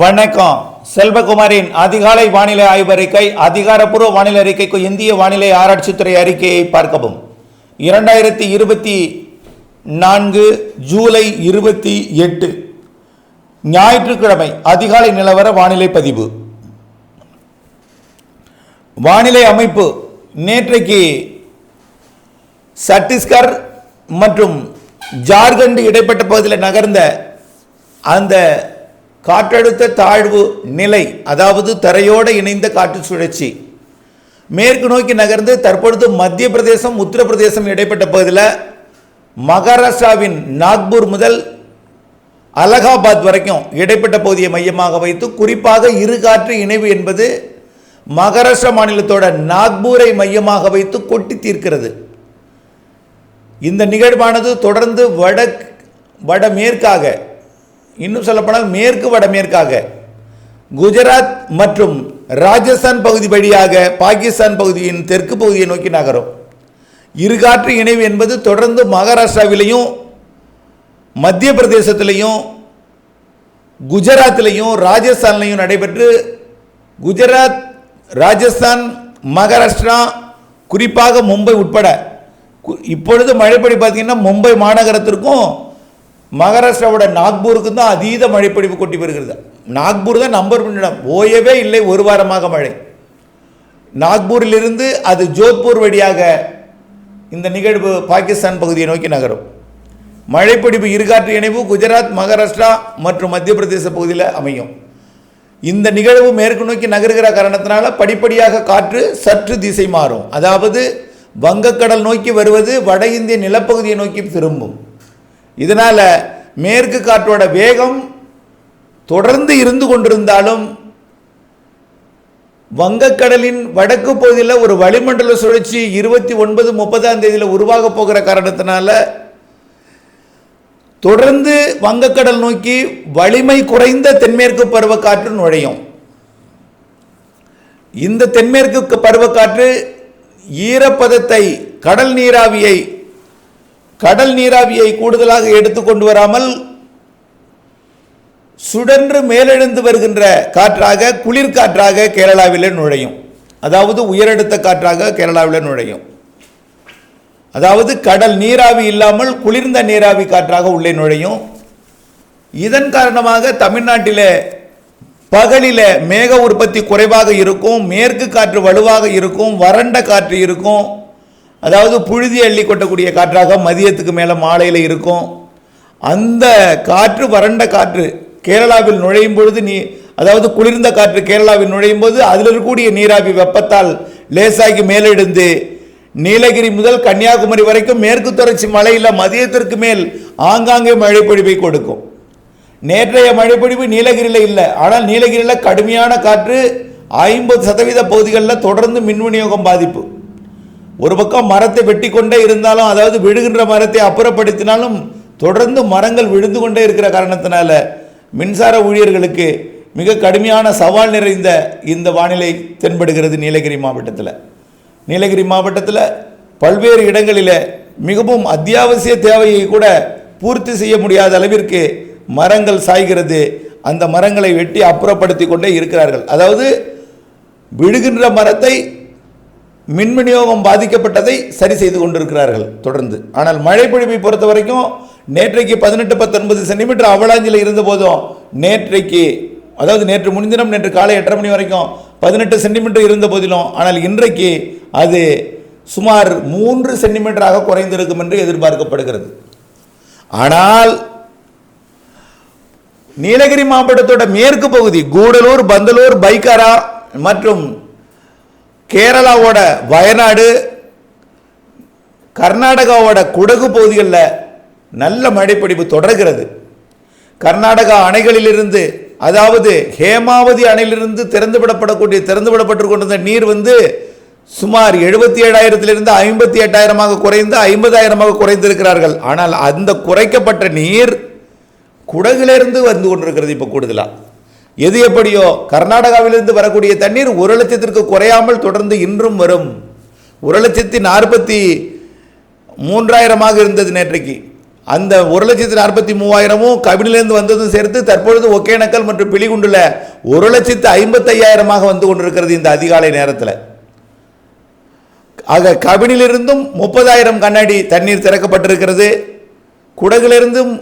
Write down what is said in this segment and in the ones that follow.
வணக்கம். செல்வகுமாரின் அதிகாலை வானிலை ஆய்வறிக்கை அதிகாரப்பூர்வ வானிலை அறிக்கைக்கு இந்திய வானிலை ஆராய்ச்சித்துறை அறிக்கையை பார்க்கவும். இரண்டாயிரத்தி இருபத்தி நான்கு ஜூலை இருபத்தி எட்டு ஞாயிற்றுக்கிழமை அதிகாலை நிலவர வானிலை பதிவு. வானிலை அமைப்பு நேற்றைக்கு சத்தீஸ்கர் மற்றும் ஜார்க்கண்ட் இடைப்பட்ட பகுதியில் நகர்ந்த அந்த காற்றழுத்த தாழ்வு நிலை அதாவது தரையோடு இணைந்த காற்று சுழற்சி. மேற்கு நோக்கி நகர்ந்து தற்பொழுது மத்திய பிரதேசம் உத்தரப்பிரதேசம் இடைப்பட்ட பகுதியில் மகாராஷ்டிராவின் நாக்பூர் முதல் அலகாபாத் வரைக்கும் இடைப்பட்ட பகுதியை மையமாக வைத்து குறிப்பாக இரு காற்று இணைவு என்பது மகாராஷ்டிரா மாநிலத்தோட நாக்பூரை மையமாக வைத்து கொட்டி தீர்க்கிறது. இந்த நிகழ்வானது தொடர்ந்து வட வடமேற்காக இன்னும் சொல்லப்போனால் மேற்கு வடமேற்காக. குஜராத் மற்றும் ராஜஸ்தான் பகுதி வழியாக பாகிஸ்தான் பகுதியின் தெற்கு பகுதியை நோக்கி நகரும். இருகாற்று இணைவு என்பது தொடர்ந்து மகாராஷ்டிராவிலையும் மத்திய பிரதேசத்திலையும் குஜராத்திலையும் ராஜஸ்தான்லையும் நடைபெற்று குஜராத் ராஜஸ்தான் மகாராஷ்டிரா குறிப்பாக மும்பை உட்பட. இப்பொழுது மழைப்படி பார்த்தீங்கன்னா மும்பை மாநகரத்திற்கும் மகாராஷ்டிராவோட நாக்பூருக்கு தான் அதீத மழைப்பொழிவு கொட்டி வருகிறது. நாக்பூர் தான் நம்பர் ஒன் இடம். ஓயவே இல்லை ஒரு வாரமாக மழை. நாக்பூரிலிருந்து அது ஜோத்பூர் வழியாக இந்த நிகழ்வு பாகிஸ்தான் பகுதியை நோக்கி நகரும். மழைப்பிடிப்பு இருகாற்று இணைவு குஜராத் மகாராஷ்டிரா மற்றும் மத்திய பிரதேச பகுதியில் அமையும். இந்த நிகழ்வு மேற்கு நோக்கி நகருகிற காரணத்தினால படிப்படியாக காற்று சற்று திசை மாறும். அதாவது வங்கக்கடல் நோக்கி வருவது வட இந்திய நிலப்பகுதியை நோக்கி திரும்பும். இதனால் மேற்கு காற்றோட வேகம் தொடர்ந்து இருந்து கொண்டிருந்தாலும் வங்கக்கடலின் வடக்கு பகுதியில் ஒரு வளிமண்டல சுழற்சி இருபத்தி ஒன்பது முப்பதாம் தேதியில் உருவாக போகிற காரணத்தினால தொடர்ந்து வங்கக்கடல் நோக்கி வலிமை குறைந்த தென்மேற்கு பருவக்காற்று நுழையும். இந்த தென்மேற்கு பருவக்காற்று ஈரப்பதத்தை கடல் நீராவியை கடல் நீராவியை கூடுதலாக எடுத்துக்கொண்டு வராமல் சுடன்று மேலெழுந்து வருகின்ற காற்றாக குளிர்காற்றாக கேரளாவிலே நுழையும். அதாவது உயரடுத்த காற்றாக கேரளாவில் நுழையும். அதாவது கடல் நீராவி இல்லாமல் குளிர்ந்த நீராவி காற்றாக உள்ளே நுழையும். இதன் காரணமாக தமிழ்நாட்டில் பகலில் மேக உற்பத்தி குறைவாக இருக்கும் மேற்கு காற்று வலுவாக இருக்கும் வறண்ட காற்று இருக்கும். அதாவது புழுதி அள்ளி கொட்டக்கூடிய காற்றாக மதியத்துக்கு மேலே மாலையில் இருக்கும். அந்த காற்று வறண்ட காற்று கேரளாவில் நுழையும் பொழுது நீ அதாவது குளிர்ந்த காற்று கேரளாவில் நுழையும் போது அதில் இருக்கக்கூடிய நீராவி வெப்பத்தால் லேசாகி மேலெடுந்து நீலகிரி முதல் கன்னியாகுமரி வரைக்கும் மேற்கு தொடர்ச்சி மலையில் மதியத்திற்கு மேல் ஆங்காங்கே மழைப்பொழிவை கொடுக்கும். நேற்றைய மழைப்பொழிவு நீலகிரியில் இல்லை. ஆனால் நீலகிரியில் கடுமையான காற்று ஐம்பது சதவீத பகுதிகளில் தொடர்ந்து மின் விநியோகம் பாதிப்பு. ஒரு பக்கம் மரத்தை வெட்டி கொண்டே இருந்தாலும் அதாவது விழுகின்ற மரத்தை அப்புறப்படுத்தினாலும் தொடர்ந்து மரங்கள் விழுந்து கொண்டே இருக்கிற காரணத்தினால மின்சார ஊழியர்களுக்கு மிக கடுமையான சவால் நிறைந்த இந்த வானிலை தென்படுகிறது நீலகிரி மாவட்டத்தில். நீலகிரி மாவட்டத்தில் பல்வேறு இடங்களில் மிகவும் அத்தியாவசிய தேவையை கூட பூர்த்தி செய்ய முடியாத அளவிற்கு மரங்கள் சாய்கிறது. அந்த மரங்களை வெட்டி அப்புறப்படுத்தி கொண்டே இருக்கிறார்கள். அதாவது விழுகின்ற மரத்தை மின் விநியோகம் பாதிக்கப்பட்டதை சரி செய்து கொண்டிருக்கிறார்கள் தொடர்ந்து. ஆனால் மழை பொழிவை பொறுத்த வரைக்கும் நேற்றைக்கு பதினெட்டு பத்தொன்பது சென்டிமீட்டர் அவலாஞ்சில் இருந்த போதும் நேற்றைக்கு அதாவது நேற்று முன்தினம் நேற்று காலை எட்டரை மணி வரைக்கும் பதினெட்டு சென்டிமீட்டர் இருந்த போதிலும் ஆனால் இன்றைக்கு அது சுமார் மூன்று சென்டிமீட்டராக குறைந்திருக்கும் என்று எதிர்பார்க்கப்படுகிறது. ஆனால் நீலகிரி மாவட்டத்தோட மேற்கு பகுதி கூடலூர் பந்தலூர் பைக்காரா மற்றும் கேரளாவோட வயநாடு கர்நாடகாவோட குடகு பகுதிகளில் நல்ல மழைப்பிடிப்பு தொடர்கிறது. கர்நாடகா அணைகளிலிருந்து அதாவது ஹேமாவதி அணையிலிருந்து திறந்து விடப்படக்கூடிய திறந்து விடப்பட்டு கொண்டிருந்த நீர் வந்து சுமார் எழுபத்தி ஏழாயிரத்திலிருந்து ஐம்பத்தி எட்டாயிரமாக குறைந்து ஐம்பதாயிரமாக குறைந்திருக்கிறார்கள். ஆனால் அந்த குறைக்கப்பட்ட நீர் குடகிலிருந்து வந்து கொண்டிருக்கிறது இப்போ கூடுதலாக எது எப்படியோ கர்நாடகாவிலிருந்து வரக்கூடிய தண்ணீர் ஒரு லட்சத்திற்கு குறையாமல் தொடர்ந்து இன்றும் வரும். ஒரு லட்சத்தி நாற்பத்தி மூன்றாயிரமாக இருந்தது நேற்றைக்கு. அந்த ஒரு லட்சத்தி நாற்பத்தி மூவாயிரமும் கபினிலேருந்து வந்ததும் சேர்த்து தற்பொழுது ஒகேனக்கல் மற்றும் பிலிகுண்டுல ஒரு லட்சத்து ஐம்பத்தையாயிரமாக வந்து கொண்டிருக்கிறது இந்த அதிகாலை நேரத்தில். ஆக கபினிலிருந்தும் முப்பதாயிரம் கண்ணாடி தண்ணீர் திறக்கப்பட்டிருக்கிறது. குடகிலிருந்தும்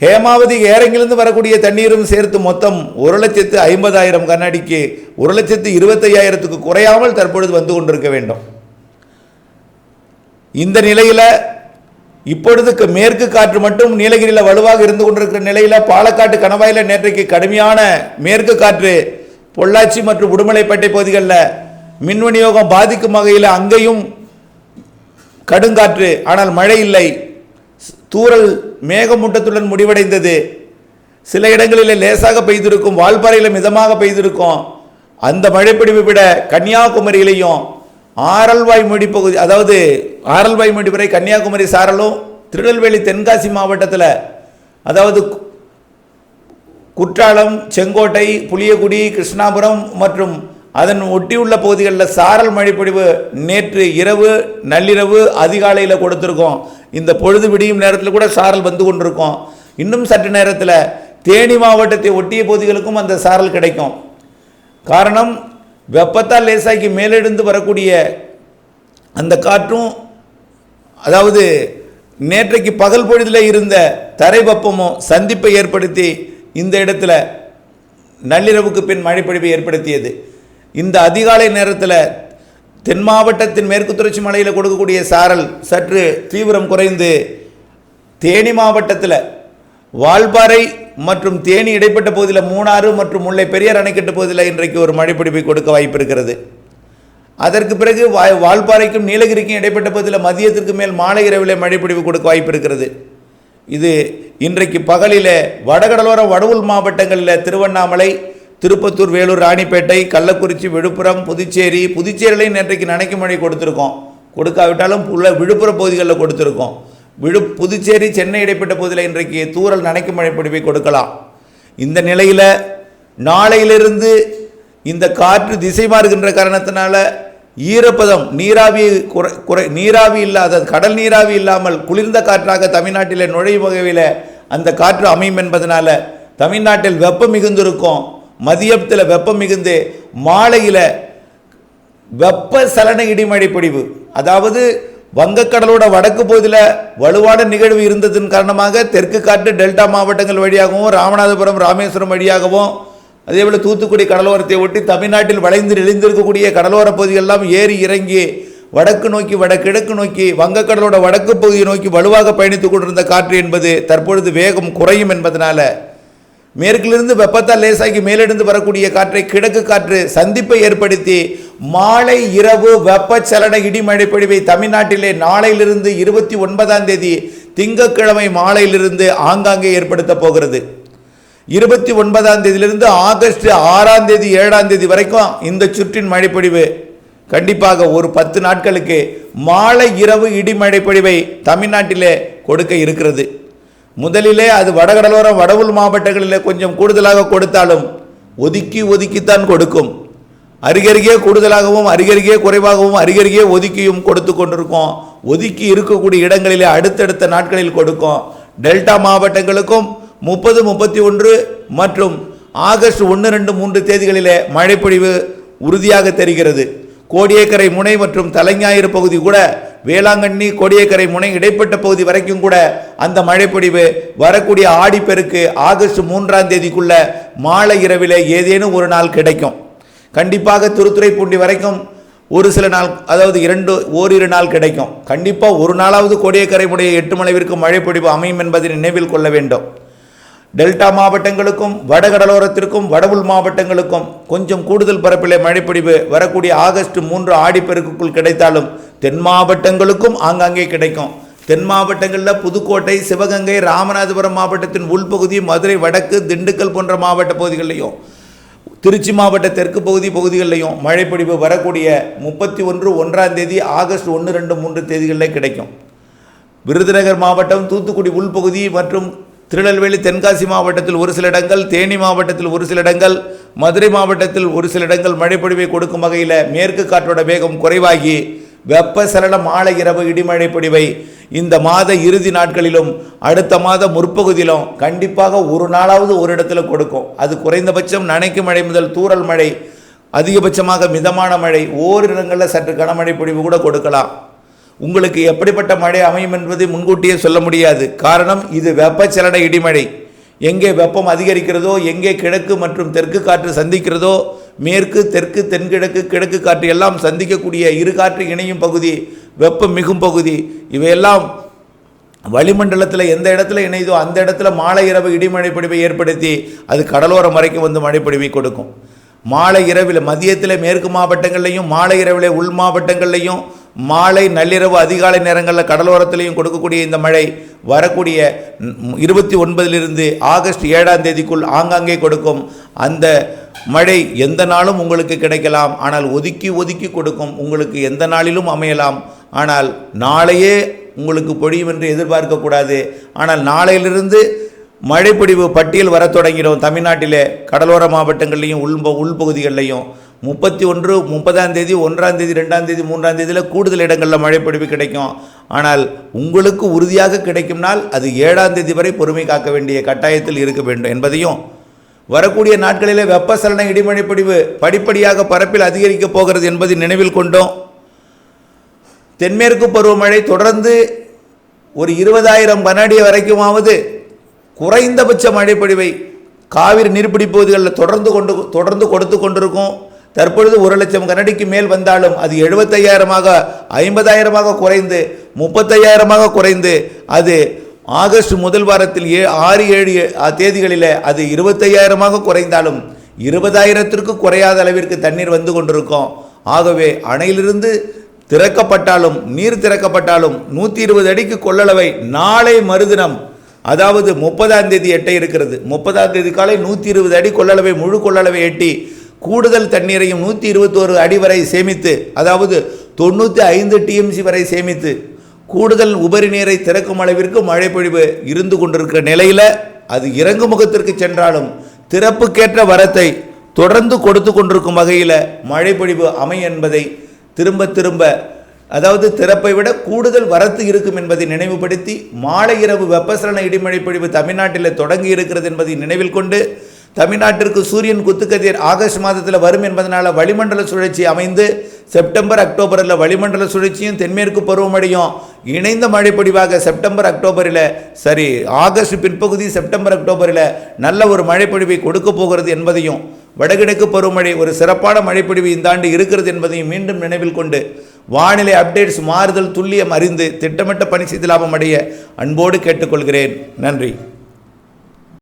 ஹேமாவதி ஏரங்கிலிருந்து வரக்கூடிய தண்ணீரும் சேர்த்து மொத்தம் ஒரு லட்சத்து ஐம்பதாயிரம் கண்ணாடிக்கு ஒரு லட்சத்து இருபத்தையாயிரத்துக்கு குறையாமல் தற்பொழுது வந்து கொண்டிருக்க வேண்டும். இந்த நிலையில் இப்பொழுதுக்கு மேற்கு காற்று மட்டும் நீலகிரியில் வலுவாக இருந்து கொண்டிருக்கிற நிலையில் பாலக்காட்டு கணவாயில் நேற்றைக்கு கடுமையான மேற்கு காற்று பொள்ளாச்சி மற்றும் உடுமலைப்பேட்டை பகுதிகளில் மின் விநியோகம் பாதிக்கும் வகையில் அங்கேயும் கடுங்காற்று ஆனால் மழை இல்லை. தூறல் மேகமூட்டத்துடன் முடிவடைந்தது. சில இடங்களில் லேசாக பெய்திருக்கும் வால்பாறையில் மிதமாக பெய்திருக்கும். அந்த மழைப்பிடிவை விட கன்னியாகுமரியிலையும் ஆரல்வாய்மொழி பகுதி அதாவது ஆரல்வாய்மொழி வரை கன்னியாகுமரி சாரலும் திருநெல்வேலி தென்காசி மாவட்டத்தில் அதாவது குற்றாலம் செங்கோட்டை புளியகுடி கிருஷ்ணாபுரம் மற்றும் அதன் ஒட்டியுள்ள பகுதிகளில் சாரல் மழைப்பொழிவு நேற்று இரவு நள்ளிரவு அதிகாலையில் கொடுத்துருக்கோம். இந்த பொழுது விடியும் நேரத்தில் கூட சாரல் வந்து கொண்டிருக்கும். இன்னும் சற்று நேரத்தில் தேனி மாவட்டத்தை ஒட்டிய பகுதிகளுக்கும் அந்த சாரல் கிடைக்கும். காரணம் வெப்பத்தால் லேசாக்கி மேலெழுந்து வரக்கூடிய அந்த காற்றும் அதாவது நேற்றைக்கு பகல் பொழுதில் இருந்த தரை வெப்பமும் சந்திப்பை ஏற்படுத்தி இந்த இடத்துல நள்ளிரவுக்கு பின் மழைப்பொழிவை ஏற்படுத்தியது. இந்த அதிகாலை நேரத்தில் தென் மாவட்டத்தின் மேற்கு தொடர்ச்சி மலையில் கொடுக்கக்கூடிய சாரல் சற்று தீவிரம் குறைந்து தேனி மாவட்டத்தில் வால்பாறை மற்றும் தேனி இடைப்பட்ட பகுதியில் மூணாறு மற்றும் முல்லை பெரியார் அணைக்கட்டு பகுதியில் இன்றைக்கு ஒரு மழைப்பிடிப்பை கொடுக்க வாய்ப்பு இருக்கிறது. அதற்கு பிறகு வா- வால்பாறைக்கும் நீலகிரிக்கும் இடைப்பட்ட பகுதியில் மதியத்திற்கு மேல் மாலை இரவில் மழைப்பிடிவு கொடுக்க வாய்ப்பு இருக்கிறது. இது இன்றைக்கு பகலில் வடகடலோர வடவுள் மாவட்டங்களில் திருவண்ணாமலை திருப்பத்தூர் வேலூர் ராணிப்பேட்டை கள்ளக்குறிச்சி விழுப்புரம் புதுச்சேரி புதுச்சேரியிலையும் இன்றைக்கு நனைக்கும் மழை கொடுத்துருக்கோம். கொடுக்காவிட்டாலும் உள்ள விழுப்புரம் பகுதிகளில் கொடுத்துருக்கோம். விழு புதுச்சேரி சென்னை இடைப்பட்ட பகுதியில் இன்றைக்கு தூரல் நனைக்கு மழை பொழிவை கொடுக்கலாம். இந்த நிலையில் நாளையிலிருந்து இந்த காற்று திசை மாறுகின்ற காரணத்தினால ஈரப்பதம் நீராவி குறை குறை நீராவி இல்லாத கடல் நீராவி இல்லாமல் குளிர்ந்த காற்றாக தமிழ்நாட்டில் நுழையும் வகையில் அந்த காற்று அமையும் என்பதனால தமிழ்நாட்டில் வெப்பம் மிகுந்திருக்கும். மதியத்தில் வெப்பம் மிகுந்து மாலையில் வெப்ப சலன இடிமழை பொழிவு. அதாவது வங்கக்கடலோட வடக்கு பகுதியில் வலுவான நிகழ்வு இருந்ததன் காரணமாக தெற்கு காற்று டெல்டா மாவட்டங்கள் வழியாகவும் ராமநாதபுரம் ராமேஸ்வரம் வழியாகவும் அதேபோல் தூத்துக்குடி கடலோரத்தை ஒட்டி தமிழ்நாட்டில் வளைந்து நெளிந்திருக்கக்கூடிய கடலோர பகுதிகளெல்லாம் ஏறி இறங்கி வடக்கு நோக்கி வடகிழக்கு நோக்கி வங்கக்கடலோட வடக்கு பகுதியை நோக்கி வலுவாக பயணித்துக் கொண்டிருந்த காற்று என்பது தற்பொழுது வேகம் குறையும் என்பதனால் மேற்கிலிருந்து வெப்பத்தால் லேசாகி மேலிருந்து வரக்கூடிய காற்றை கிழக்கு காற்று சந்திப்பை ஏற்படுத்தி மாலை இரவு வெப்பச்சலன இடிமழை தமிழ்நாட்டிலே நாளையிலிருந்து இருபத்தி ஒன்பதாம் தேதி திங்கட்கிழமை மாலையிலிருந்து ஆங்காங்கே ஏற்படுத்த போகிறது. இருபத்தி ஒன்பதாம் தேதியிலிருந்து ஆகஸ்ட் ஆறாம் தேதி ஏழாம் தேதி வரைக்கும் இந்த சுற்றின் மழைப்பொழிவு கண்டிப்பாக ஒரு பத்து நாட்களுக்கு மாலை இரவு இடிமழை தமிழ்நாட்டிலே கொடுக்க இருக்கிறது. முதலிலே அது வடகடலோரம் வடவுள் மாவட்டங்களிலே கொஞ்சம் கூடுதலாக கொடுத்தாலும் ஒதுக்கி ஒதுக்கித்தான் கொடுக்கும். அருகருகே கூடுதலாகவும் அருகருகே குறைவாகவும் அருகருகே ஒதுக்கியும் கொடுத்து கொண்டிருக்கோம். ஒதுக்கி இருக்கக்கூடிய இடங்களிலே அடுத்தடுத்த நாட்களில் கொடுக்கும். டெல்டா மாவட்டங்களுக்கும் முப்பது முப்பத்தி ஒன்று மற்றும் ஆகஸ்ட் ஒன்று ரெண்டு மூன்று தேதிகளிலே மழைப்பொழிவு உறுதியாக தெரிகிறது. கோடியக்கரை முனை மற்றும் தலைஞாயிறு பகுதி கூட வேளாங்கண்ணி கொடியக்கரை முனை இடைப்பட்ட பகுதி வரைக்கும் கூட அந்த மழைப்பொழிவு வரக்கூடிய ஆடிப்பெருக்கு ஆகஸ்ட் மூன்றாம் தேதிக்குள்ள மாலை இரவிலே ஏதேனும் ஒரு நாள் கிடைக்கும். கண்டிப்பாக திருத்துறைப்பூண்டி வரைக்கும் ஒரு சில நாள் அதாவது இரண்டு ஓரிரு நாள் கிடைக்கும். கண்டிப்பாக ஒரு நாளாவது கோடியக்கரை முடைய எட்டு மலைவிற்கு மழைப்பொழிவு அமையும் என்பதை நினைவில் கொள்ள வேண்டும். டெல்டா மாவட்டங்களுக்கும் வடகடலோரத்திற்கும் வடவுள் மாவட்டங்களுக்கும் கொஞ்சம் கூடுதல் பரப்பிலே மழைப்பொழிவு வரக்கூடிய ஆகஸ்ட் மூன்று ஆடிப்பெருக்குக்குள் கிடைத்தாலும் தென் மாவட்டங்களுக்கும் ஆங்காங்கே கிடைக்கும். தென் மாவட்டங்களில் புதுக்கோட்டை சிவகங்கை ராமநாதபுரம் மாவட்டத்தின் உள்பகுதி மதுரை வடக்கு திண்டுக்கல் போன்ற மாவட்ட பகுதிகளிலையும் திருச்சி மாவட்ட தெற்கு பகுதி பகுதிகளிலையும் மழைப்பொழிவு வரக்கூடிய முப்பத்தி ஒன்று ஒன்றாம் தேதி ஆகஸ்ட் ஒன்று ரெண்டு மூன்று தேதிகளில் கிடைக்கும். விருதுநகர் மாவட்டம் தூத்துக்குடி உள்பகுதி மற்றும் திருநெல்வேலி தென்காசி மாவட்டத்தில் ஒரு சில இடங்கள் தேனி மாவட்டத்தில் ஒரு சில இடங்கள் மதுரை மாவட்டத்தில் ஒரு சில இடங்கள் மழைப்பொழிவை கொடுக்கும் வகையில் மேற்கு காற்றோட வேகம் குறைவாகி வெப்பசலன மாலை இரவு இடிமழை பொடிவை இந்த மாத இறுதி நாட்களிலும் அடுத்த மாத முற்பகுதியிலும் கண்டிப்பாக ஒரு நாளாவது ஒரு இடத்துல கொடுக்கும். அது குறைந்தபட்சம் நனைக்கும் மழை முதல் தூறல் மழை அதிகபட்சமாக மிதமான மழை ஓரிடங்களில் சற்று கனமழை பொழிவு கூட கொடுக்கலாம். உங்களுக்கு எப்படிப்பட்ட மழை அமையும் என்பதை முன்கூட்டியே சொல்ல முடியாது. காரணம் இது வெப்பச்சலன இடிமழை. எங்கே வெப்பம் அதிகரிக்கிறதோ எங்கே கிழக்கு மற்றும் தெற்கு காற்று சந்திக்கிறதோ மேற்கு தெற்கு தென்கிழக்கு கிழக்கு காற்று எல்லாம் சந்திக்கக்கூடிய இரு காற்று இணையும் பகுதி வெப்பம் மிகும் பகுதி. இவையெல்லாம் வளிமண்டலத்தில் எந்த இடத்துல இணைதோ அந்த இடத்துல மாலை இரவு இடிமழை பொழிவை ஏற்படுத்தி அது கடலோரம் வரைக்கும் வந்து மழைப்பொழிவை கொடுக்கும். மாலை இரவில் மதியத்தில் மேற்கு மாவட்டங்கள்லையும் மாலை இரவில் உள் மாவட்டங்கள்லையும் மாலை நள்ளிரவு அதிகாலை நேரங்களில் கடலோரத்திலையும் கொடுக்கக்கூடிய இந்த மழை வரக்கூடிய இருபத்தி ஒன்பதிலிருந்து ஆகஸ்ட் ஏழாம் தேதிக்குள் ஆங்காங்கே கொடுக்கும். அந்த மழை எந்த நாளும் உங்களுக்கு கிடைக்கலாம். ஆனால் ஒதுக்கி ஒதுக்கி கொடுக்கும். உங்களுக்கு எந்த நாளிலும் அமையலாம். ஆனால் நாளையே உங்களுக்கு பொழியும் என்று எதிர்பார்க்கக்கூடாது ஆனால் நாளையிலிருந்து மழைப்பொடிவு பட்டியல் வரத் தொடங்கிடும். தமிழ்நாட்டிலே கடலோர மாவட்டங்கள்லையும் உள் உள்பகுதிகளிலையும் முப்பத்தி ஒன்று முப்பதாம் தேதி ஒன்றாம் தேதி ரெண்டாம் தேதி மூன்றாம் தேதியில் கூடுதல் இடங்களில் மழைப்பொழிவு கிடைக்கும். ஆனால் உங்களுக்கு உறுதியாக கிடைக்கும் நாள் அது ஏழாம் தேதி வரை பொறுமை காக்க வேண்டிய கட்டாயத்தில் இருக்க வேண்டும் என்பதையும் வரக்கூடிய நாட்களிலே வெப்பசலன இடிமழை பொழிவு படிப்படியாக பரப்பில் அதிகரிக்கப் போகிறது என்பதை நினைவில் கொண்டோம். தென்மேற்கு பருவமழை தொடர்ந்து ஒரு இருபதாயிரம் கனஅடி வரைக்குமாவது குறைந்தபட்ச மழைப்பொழிவை காவிரி நீர்பிடிப்பு பகுதிகளில் தொடர்ந்து கொண்டு தொடர்ந்து கொடுத்து கொண்டிருக்கும். தற்பொழுது ஒரு லட்சம் கனடிக்கு மேல் வந்தாலும் அது எழுபத்தையாயிரமாக ஐம்பதாயிரமாக குறைந்து முப்பத்தையாயிரமாக குறைந்து அது ஆகஸ்ட் முதல் வாரத்தில் ஏ ஆறு ஏழு தேதிகளில் அது இருபத்தையாயிரமாக குறைந்தாலும் இருபதாயிரத்திற்கு குறையாத அளவிற்கு தண்ணீர் வந்து கொண்டிருக்கும். ஆகவே அணையிலிருந்து திறக்கப்பட்டாலும் நீர் திறக்கப்பட்டாலும் நூற்றி இருபது அடிக்கு கொள்ளளவை நாளை மறுதினம் அதாவது முப்பதாம் தேதி எட்ட இருக்கிறது. முப்பதாம் தேதி காலை நூற்றி இருபது அடி கொள்ளளவை முழு கொள்ளளவை எட்டி கூடுதல் தண்ணீரையும் நூற்றி இருபத்தோரு அடி வரை சேமித்து அதாவது தொண்ணூற்றி ஐந்து டிஎம்சி வரை சேமித்து கூடுதல் உபரி நீரை திறக்கும் அளவிற்கு மழை பொழிவு இருந்து கொண்டிருக்கிற நிலையில் அது இறங்கு முகத்திற்கு சென்றாலும் திறப்புக்கேற்ற வரத்தை தொடர்ந்து கொடுத்து கொண்டிருக்கும் வகையில் மழை பொழிவு அமை என்பதை திரும்ப திரும்ப அதாவது திறப்பை விட கூடுதல் வரத்து இருக்கும் என்பதை நினைவுபடுத்தி மாலை இரவு வெப்பசலன இடிமழை பொழிவு தமிழ்நாட்டில் தொடங்கி இருக்கிறது என்பதை நினைவில் கொண்டு தமிழ்நாட்டிற்கு சூரியன் குத்துக்கதிர் ஆகஸ்ட் மாதத்தில் வரும் என்பதனால் வளிமண்டல சுழற்சி அமைந்து செப்டம்பர் அக்டோபரில் வளிமண்டல சுழற்சியும் தென்மேற்கு பருவமழையும் இணைந்த மழைப்பொழிவாக செப்டம்பர் அக்டோபரில் சரி ஆகஸ்ட் பிற்பகுதி செப்டம்பர் அக்டோபரில் நல்ல ஒரு மழைப்பொழிவை கொடுக்க போகிறது என்பதையும் வடகிழக்கு பருவமழை ஒரு சிறப்பான மழைப்பொழிவு இந்த ஆண்டு இருக்கிறது என்பதையும் மீண்டும் நினைவில் கொண்டு வானிலை அப்டேட்ஸ் மாறுதல் துல்லியம் அறிந்து திட்டமிட்ட பணி செய்து லாபம் அடைய அன்போடு கேட்டுக்கொள்கிறேன். நன்றி.